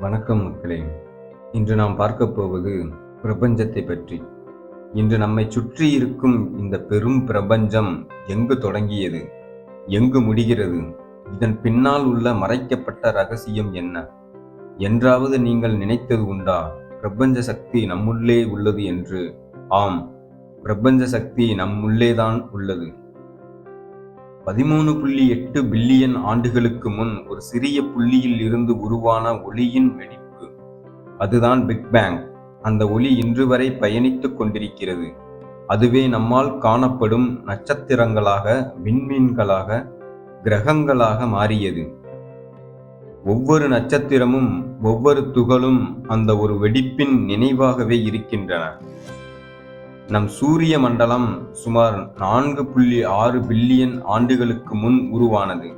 வணக்கம் மக்களே. இன்று நாம் பார்க்க போவது பிரபஞ்சத்தை பற்றி. இன்று நம்மை சுற்றி இருக்கும் இந்த பெரும் பிரபஞ்சம் எங்கு தொடங்கியது? எங்கு முடிகிறது? இதன் பின்னால் உள்ள மறைக்கப்பட்ட ரகசியம் என்ன? என்றாவது நீங்கள் நினைத்தது உண்டா? பிரபஞ்ச சக்தி நம்முள்ளே உள்ளது என்று. ஆம் பிரபஞ்ச சக்தி நம்முள்ளேதான் உள்ளது. பதிமூணு புள்ளி எட்டு பில்லியன் ஆண்டுகளுக்கு முன் ஒரு சிறிய புள்ளியில் இருந்து உருவான ஒளியின் வெடிப்பு. அதுதான் பிக் பேங். அந்த ஒளி இன்று வரை பயணித்துக் கொண்டிருக்கிறது. அதுவே நம்மால் காணப்படும் நட்சத்திரங்களாக விண்மீன்களாக கிரகங்களாக மாறியது. ஒவ்வொரு நட்சத்திரமும் ஒவ்வொரு துகளும் அந்த ஒரு வெடிப்பின் நினைவாகவே இருக்கின்றன. நம் சூரிய மண்டலம் சுமார் நான்கு புள்ளி ஆறு பில்லியன் ஆண்டுகளுக்கு முன் உருவானது.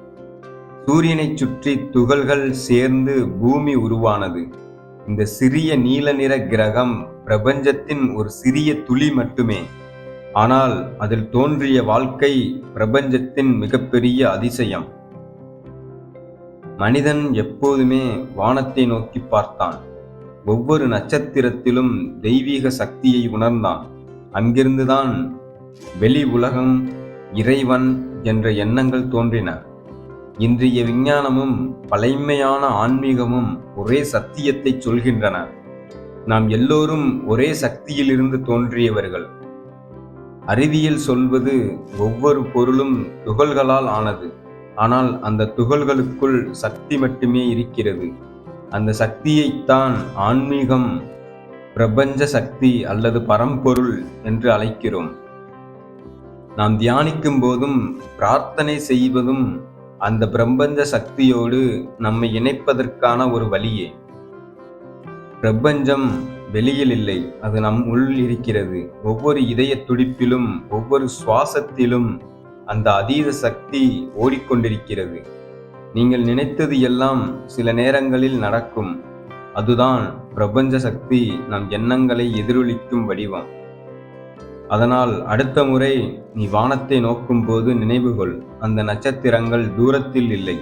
சூரியனைச் சுற்றி துகள்கள் சேர்ந்து பூமி உருவானது. இந்த சிறிய நீல நிற கிரகம் பிரபஞ்சத்தின் ஒரு சிறிய துளி மட்டுமே. ஆனால் அதில் தோன்றிய வாழ்க்கை பிரபஞ்சத்தின் மிகப்பெரிய அதிசயம். மனிதன் எப்போதுமே வானத்தை நோக்கி பார்த்தான். ஒவ்வொரு நட்சத்திரத்திலும் தெய்வீக சக்தியை உணர்ந்தான். அங்கிருந்துதான் வெளி உலகம் இறைவன் என்ற எண்ணங்கள் தோன்றின. இன்றைய விஞ்ஞானமும் பழைமையான ஆன்மீகமும் ஒரே சத்தியத்தை சொல்கின்றன. நாம் எல்லோரும் ஒரே சக்தியிலிருந்து தோன்றியவர்கள். அறிவியல் சொல்வது ஒவ்வொரு பொருளும் துகள்களால் ஆனது. ஆனால் அந்த துகள்களுக்குள் சக்தி மட்டுமே இருக்கிறது. அந்த சக்தியைத்தான் ஆன்மீகம் பிரபஞ்ச சக்தி அல்லது பரம்பொருள் என்று அழைக்கிறோம். நாம் தியானிக்கும் போதும் பிரார்த்தனை செய்வதும் அந்த பிரபஞ்ச சக்தியோடு நம்மை இணைப்பதற்கான ஒரு வழியே. பிரபஞ்சம் வெளியில் இல்லை அது நம் உள் இருக்கிறது. ஒவ்வொரு இதய துடிப்பிலும் ஒவ்வொரு சுவாசத்திலும் அந்த அதீத சக்தி ஓடிக்கொண்டிருக்கிறது. நீங்கள் நினைத்தது எல்லாம் சில நேரங்களில் நடக்கும். அதுதான் பிரபஞ்ச சக்தி நம் எண்ணங்களை எதிரொலிக்கும் வடிவம். அதனால் அடுத்த முறை நீ வானத்தை நோக்கும் போது நினைவுகொள் அந்த நட்சத்திரங்கள் தூரத்தில் இல்லை.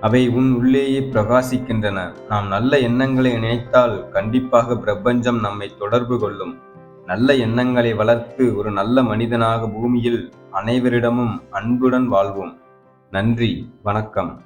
அவை உன் உள்ளேயே பிரகாசிக்கின்றன. நாம் நல்ல எண்ணங்களை நினைத்தால் கண்டிப்பாக பிரபஞ்சம் நம்மை தொடர்பு கொள்ளும். நல்ல எண்ணங்களை வளர்த்து ஒரு நல்ல மனிதனாக பூமியில் அனைவரிடமும் அன்புடன் வாழ்வோம். நன்றி வணக்கம்.